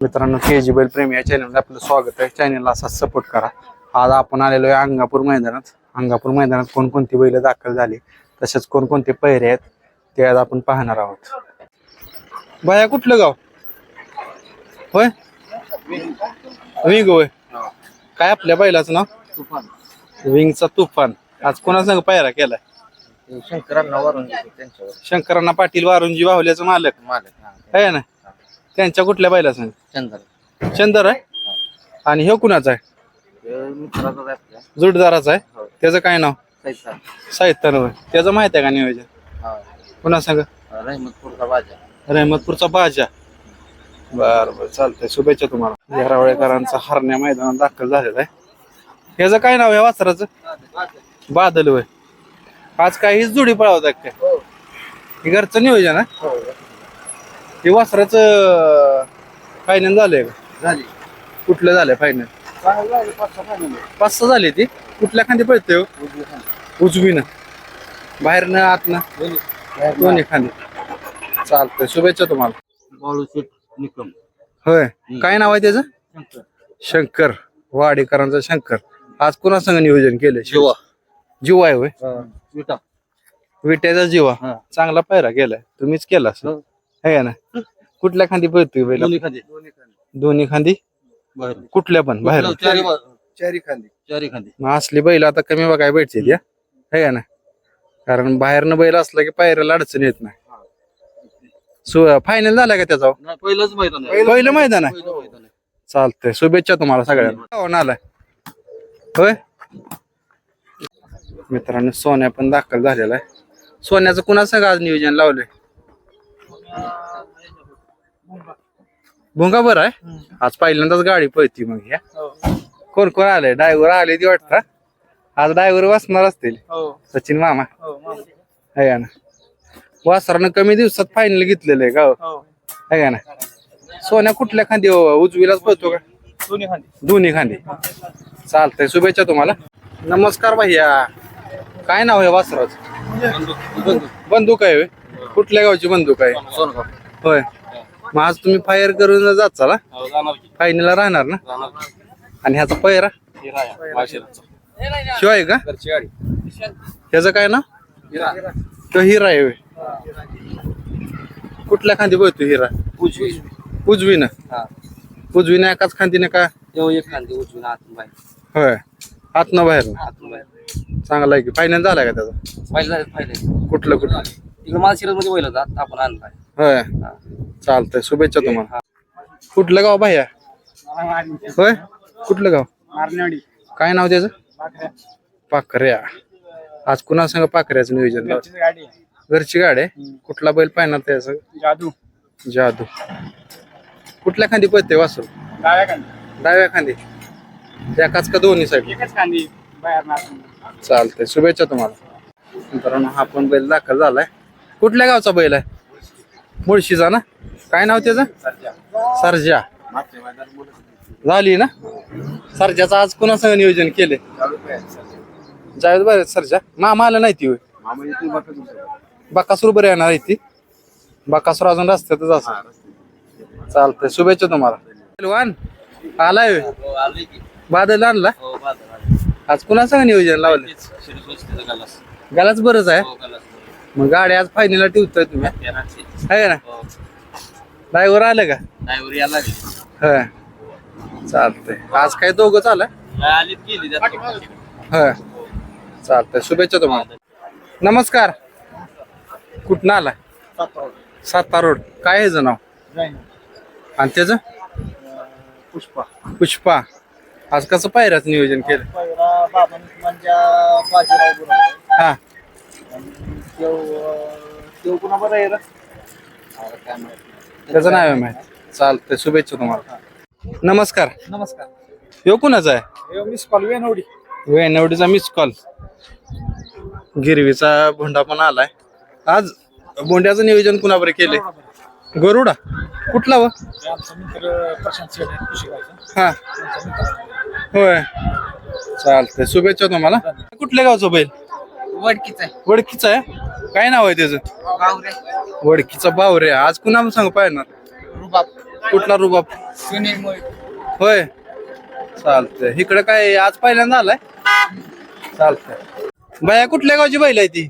मित्रांनो के जी बैल प्रेमी या चॅनलला आपलं स्वागत आहे. चॅनलला असाच सपोर्ट करा. आज आपण आलेलो आहे अंगापूर मैदानात. अंगापूर मैदानात कोणकोणती बैल दाखल झाली? तसेच कोणकोणते पैरे आहेत? ते आज आपण पाहणार आहोत. बाया कुठलं गाव? होय? विंग होय. काय आपल्या बैलाचं नाव? तुफान. विंगचा तुफान. आज कोणासंग पायरा केलाय? शंकरांना वरून त्यांच्यावर. शंकरांना पाटील वारुंजी बाहुल्याचं मालक. मालक. आहे ना? त्यांच्या कुठल्या बैला संग चंदर. चंदर आहे? आणि हे कुणाचा आहे? हे आहे आपल्या जोडदाराचा आहे? हो. त्याचं काय नाव? सैतान. साहित्य त्याचं माहीत आहे का नियोजन? हा. पुन्हा सांग. रहमतपूरचा बाजा. रहमतपूरचा बाजा. बर बर. चालतंय. शुभेच्छा तुम्हाला. येरावळेकरांचा हरण्या मैदानात दाखल झालेला आहे. ह्याचं काय नाव आहे? वासराचं? बादल होय. आज काय हीच जोडी पळवतात काय? हे. घरचं नियोजन आहे? हे वासराचं फायनल झालंय का? झाली. कुठलं झालंय फायनल पाच सहा झाली ती. कुठल्या खांदी पळते हो? उजवीनं. बाहेरनं आतनं? दोन्ही. खांदी. चालतंय. शुभेच्छा तुम्हाला. निकम. होय. काय नाव आहे त्याचं? शंकर. शंकर. वाडेकरांचा शंकर. आज कुणा संग नियोजन केलंय? शिवा. जीवा आहे होय. विटा. विट्याचा जीवा. हा. चांगला पायरा केलाय. तुम्हीच केला असं हो. आहे ना? कुठल्या खांदी पळतोय बैल? दोन्ही खांदे. दोन्ही खांदी? बाहेर. कुठल्या पण बाहेर. चारी चारी खांदी. चारी खांदे. मग असली बैल आता कमी बघाय भेटते या? आहे ना? कारण बाहेरनं बैल असला की पायऱ्याला अडचण येत नाही. फायनल झाला का त्याचा? नाही, पहिलंच मैदान आहे. पहिलं मैदान आहे? पहिलं मैदान आहे. चालतंय. शुभेच्छा तुम्हाला सगळ्यांना. हो, होय? मित्रांनो सोन्या पण दाखल झालेला आहे. सोन्याचं कुणा संग आज नियोजन लावलंय? भुंगा बरं आहे? आज पहिल्यांदाच गाडी पळती मग ह्या कोण कोण आलंय? ड्रायव्हर आले ती वाटतं. आज ड्रायव्हर वाचणार असतील. सचिन मामा. आहे ना. वासरानं कमी दिवसात फायनल घेतलेलं आहे का हो? आहे ना. सोन्या कुठल्या खांदी हो? उजवीलाच पळतो का? दोन्ही खांदी. दोन्ही खांदी. चालतंय. शुभेच्छा तुम्हाला. नमस्कार भैया. काय नाव आहे वासराचं? बंदूक. आहे? कुठल्या गावची बंदूक आहे? होय. मग आज तुम्ही फायर करून जात चला. हो, की. फायनलला राहणार ना. आणि ह्याचा पैरा हे. शिवाय का? ह्याचं काय ना हिरा. तो हिरा आहे कुठल्या खांदी बघतो हिरा? उजवी. उजवीनं. हा. उजवीनं एकाच खांदीने का? खांदे उजवी होय बाहेर. आतून बाहेर. चांगला आहे की. फायनल झाला का त्याचा? कुठलं कुठलं? तिकडे माळशिरसमध्ये पहिलं जात आपण आणलाय. होय. हा. चालतंय शुभेच्छा तुम्हाला. कुठलं गाव भैया होय? कुठलं गाव? काय नाव त्याचं? पाखऱ्या. आज कुणा संग पाखऱ्याचं नियोजन? घरची गाडी आहे? कुठला बैल पाहणार त्याचं? जादू. जादू. कुठल्या खांदी पळते वासरू? डाव्या खांदी. डाव्या खांदी. एकाच का दोन्ही साईड एकच खांदी बाहेर नाचून चालतंय शुभेच्छा तुम्हाला. मित्रांनो हा पण बैल दाखल झालाय. कुठल्या गावचा बैल आहे? मुळशीचा ना? काय नाव त्याचं? सरजा. झाली ना? सरजाचं आज कुणासंग नियोजन केले जावेद बर सरजा. मामा आला नाही ती होय? बाकासूर बरे येणार आहे ती. बाकासूर अजून रस्त्यातच असं चालतंय. शुभेच्छा तुम्हाला. पहिलवान आलाय होय. बादल आणला? आज कुणासंग नियोजन लावलं गलाच बरंच आहे. हो, मग गाडी आज फायनलला ठेवतोय तुम्ही. आहे. ना? हो. ड्रायव्हर आलं का? ड्रायव्हर यायला लागले. होय. चालतंय. आज काय दोघं काय आलीत गेली चालतंय. शुभेच्छा तुम्हाला. नमस्कार. कुठनं आलाय? सातारा रोड. काय आहे ह्याचं नाव? आणि त्याचं? पुष्पा. पुष्पा. आज कसं पायऱ्याचं नियोजन केलं? बरोबर हा. देव देव कुणा बरं आहे रे? काय माहिती. त्याचं नाव आहे माहिती. चालतंय शुभेच्छा तुम्हाला. नमस्कार. नमस्कार. यो कुणाचा आहे? मिस कॉल वेनवडी वेनवडीचा मिस कॉल गिरवीचा भोंडा पण आलाय. आज भोंड्याचं नियोजन कुणाबरोबर केले गरुडा. कुठला व? आमचा मित्र प्रशांत शेठ आहे कुशेगावचा हा. होय. चालतंय. शुभेच्छा तुम्हाला. कुठल्या गावचं बैल? वडकीच आहे. वडकीचा आहे? काय नाव आहे त्याचं? गावरे वडकीचा बावरे. आज कुणा सांग पाहणार? रुबाब. कुठला रुबाब? सुनील मोहित होय. चालतंय. इकडे काय आज पहिल्यांदा आलाय? चालतंय. बाया कुठल्या गावची बैल आहे ती?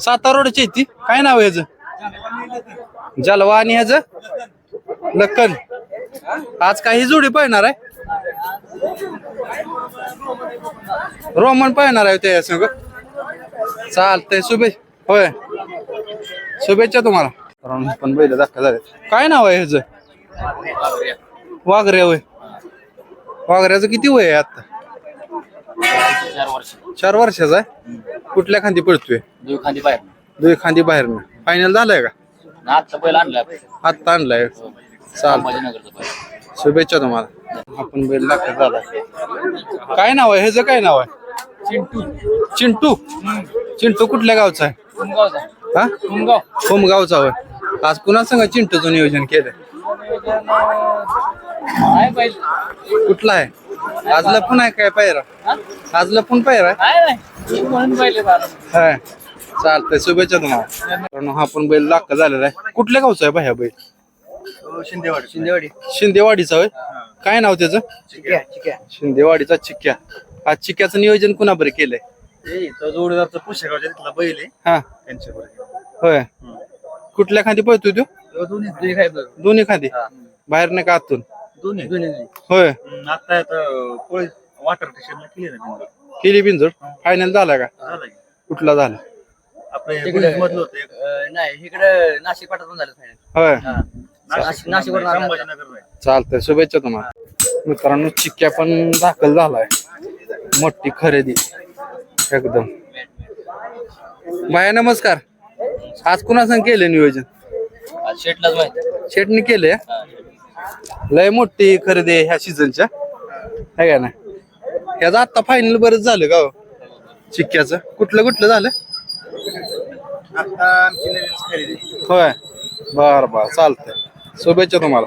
सातारा रोडची आहे ती. काय नाव आहे ह्याचं? जलवा आणि ह्याचं? लक्कन आज काही जोडी पाहणार आहे? रोमन पाहणार आहे त्या संग. चालतंय शुभे होय. शुभेच्छा तुम्हाला. कारण पण बैल दाखल झाले काय नाव आहे ह्याचं? वाघऱ्या होय. वाघऱ्याचं किती वय आहे आता? चार वर्ष. चार वर्षाचा आहे? कुठल्या खांदी पडतोय खांदी बाहेर. दुई खांदी बाहेर फायनल झालाय का? आजचा पहिला आणला आत्ता आणलाय. चालतं संभाजीनगरचा पहिला शुभेच्छा तुम्हाला. आपण बैल दाखल झालाय. काय नाव आहे? ह्याचं काय नाव आहे? चिंटू. चिंटू? चिंटू कुठल्या गावचा आहे? हा? कोमगावचा होय. आज कुणा संग चिंटूचं नियोजन पाहिजे कुठला आहे? आज लपून आहे काय पायरा? आज लपून पायरा आहे? काय नाही. म्हणून पाहिले बारा हाय. चालतंय शुभेच्छा तुम्हाला. हा पण बैल दाखल झालेला आहे. कुठल्या गावचा आहे बाह्या बैल? शिंदेवाडी. शिंदेवाडी शिंदेवाडीचा होय. काय नाव त्याचं? शिंदेवाडीचा चिक्क्या आज चिक्क्याचं नियोजन कुणा बरं केलंय? ए तो जोडीदारचा पुशेगावच्या तिथला बैल आहे. हा. होय. कुठल्या खांदी पळतोय तो? दोन्ही दोन्ही काय बरं दोन्ही खांदी? बाहेर नाही का आतून? दोन्ही. दोन्ही. होय. आता वॉटर स्टेशनला केली ना. केली फायनल झाला का? झालं की. कुठला झाला? आपलं हे गुजरात मधलं होतं एक. नाही इकडे नाशिक पाठातून झालं फायनल होय. नाशिक नाशिकवरून आणलं. संभाजीनगर नाही. चालतंय शुभेच्छा तुम्हाला. मित्रांनो चिक्क्या पण दाखल झालाय. मोठी खरेदी. एकदम. बाया नमस्कार. आज कुणा संग केलं नियोजन? आज शेटलाच माहिती शेटनी केलंय? लय मोठी खरेदी आहे ह्या सीझनच्या है का ना ह्याचं आता फायनल बरंच झालं का हो? चिक्क्याचं. कुठलं कुठलं झालं? होय. बर बर. चालतंय. शुभेच्छा तुम्हाला.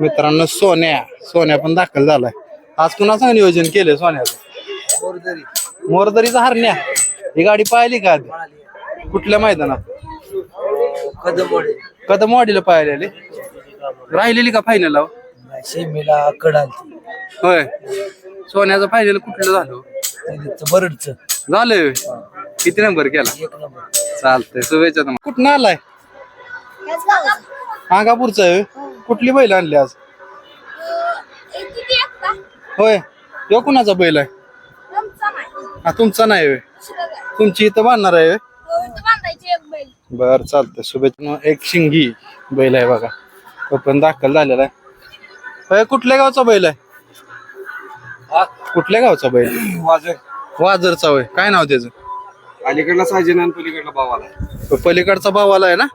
मित्रांनो सोन्या. सोन्या पण दाखल झालाय. आज कुणा सांग नियोजन केलंय सोन्याचं? मोरदरीचा हरण्या. ही गाडी पाहिली का आधी? कुठल्या मैदानात? कदम वाडीला पाहिलेली. राहिलेली का फायनल कडाल होय. सोन्याचं फायनल कुठलं झालं? बरडच झालंय होय. किती नंबर केला? नंबर चालतंय शुभेच्छा तुम्हाला. कुठं आलाय? अंगापूरचा आहे होय. कुठली बैल आणली आज? होय. तो कुणाचा बैल आहे? हा तुमचा नाही होय. काय तुमची इथं बांधणार आहे होय? हो, इथं बांधायची एक बैल. बर चालतंय. शुभेच्छा. एक शिंगी बैल आहे बघा. तो पण दाखल झालेला आहे. होय कुठल्या गावचा बैल आहे? कुठल्या गावचा बैल? वाजर वाजरचा होय. काय नाव त्याचं? अलीकडला साजेन आणि पलीकडला भावाला तो पलीकडचा भावाला आहे ना?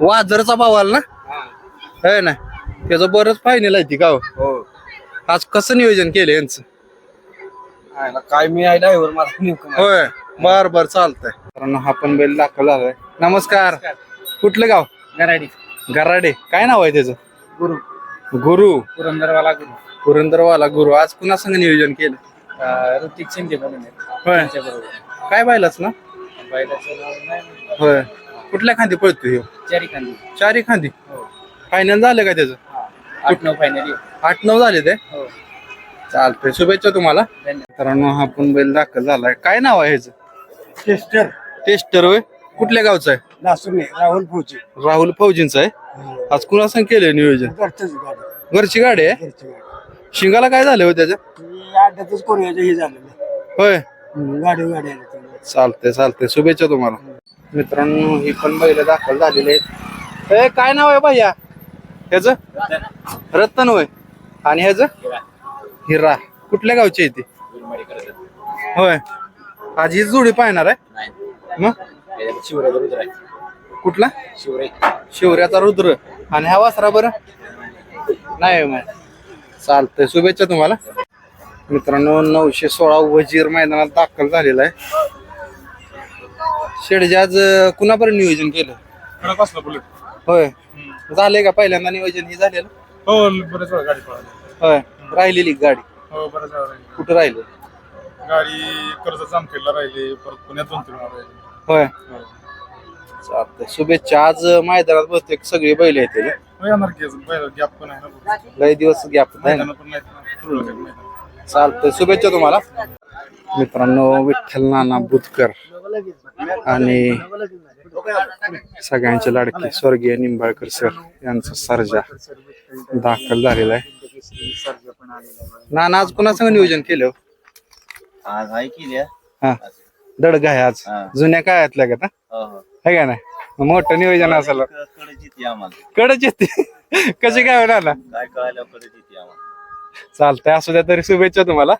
वाजरचा भावाला ना? आहे ना? त्याचं बरंच फायनल आहे ती गाव. हो. आज कसं नियोजन केलं यांचं? काय मी आहे ड्रायव्हर मला नेमकं माहीत होय बर बर चालतंय. कारण हा पण बैल दाखल झालाय. नमस्कार. कुठलं गाव? गराडी. गराडे. काय नाव आहे त्याचं? गुरु. गुरु. पुरंदरवाला गुरु. पुरंदरवाला गुरु. आज कुणा संग नियोजन केलं? अं, ऋतिक शिंदे म्हणून आहे. होय. त्यांच्याबरोबर. काय बायलाच ना बैलाचं नाव नाही होय. कुठल्या खांदी पळतोय ह्यो? चारी खांदी. चारी खांदी. हो. फायनल झालं का त्याचं? आठ नऊ फायनली आठ नऊ झाले ते? हो. चालतंय शुभेच्छा तुम्हाला. धन्यवाद. मित्रांनो हा पण बैल दाखल झालाय. काय नाव आहे ह्याचं? टेस्टर. टेस्टर होय. कुठल्या गावचं आहे? नासुने राहुल फौजी. राहुल फौजींचं आहे. आज कुणा संग केलंय नियोजन? घरचंच गाडी. घरची गाडी आहे? घरची गाडी. शिंगाला काय झालं हो त्याच्या ती अड्ड्यातच कोरियाचं हे झालेलं होय. गाडी गाडी आली त्यामुळे. चालतंय चालतंय. शुभेच्छा तुम्हाला. मित्रांनो ही पण बैल दाखल झालेली आहेत. ए, काय नाव आहे भैया? ह्याच? रत्न होय. आणि ह्याच? हिरा. कुठल्या गावची आहे ती? होय. आज ही जोडी पाहणार आहे? मग? कुठला? शिवऱ्याचा रुद्र. आणि हा वासरा बरं? नाही मग चालतंय. शुभेच्छा तुम्हाला. मित्रांनो नऊशे सोळा वजीर मैदानात दाखल झालेला आहे. शेडजे आज अं, कुणापर्यंत नियोजन केलं? होय. झालंय का पहिल्यांदा नियोजन? हे झालेलं? हो बरेच वेळा गाडी पळाली. होय. राहिलेली गाडी. हो बरेच वेळा राहिली. कुठं राहिली? गाडी कर्ज जामखेडला राहिली परत पुण्यात दोन तीन वेळा राहिली. होय. चालतंय. शुभेच्छा. आज मैदानात बहुतेक सगळी बैल येतील येणार की अजून? पहिला गॅप पण आहे ना लय दिवस गॅप पण मैदान. चालतंय. शुभेच्छा तुम्हाला. मित्रांनो विठ्ठल नाना बुधकर आणि सगळ्यांचे लाडके स्वर्गीय निंबाळकर सर यांचा सर्जा दाखल झालेला आहे. नाना आज कुणा संग नियोजन केलं आज आहे हा. दडगा आहे आज. हा. जुन्या काळातल्या का हो हो. है का नाही? मोठं नियोजन असेल. कडच येते कशी काय होणार ना? चालतंय असू द्या तरी शुभेच्छा तुम्हाला.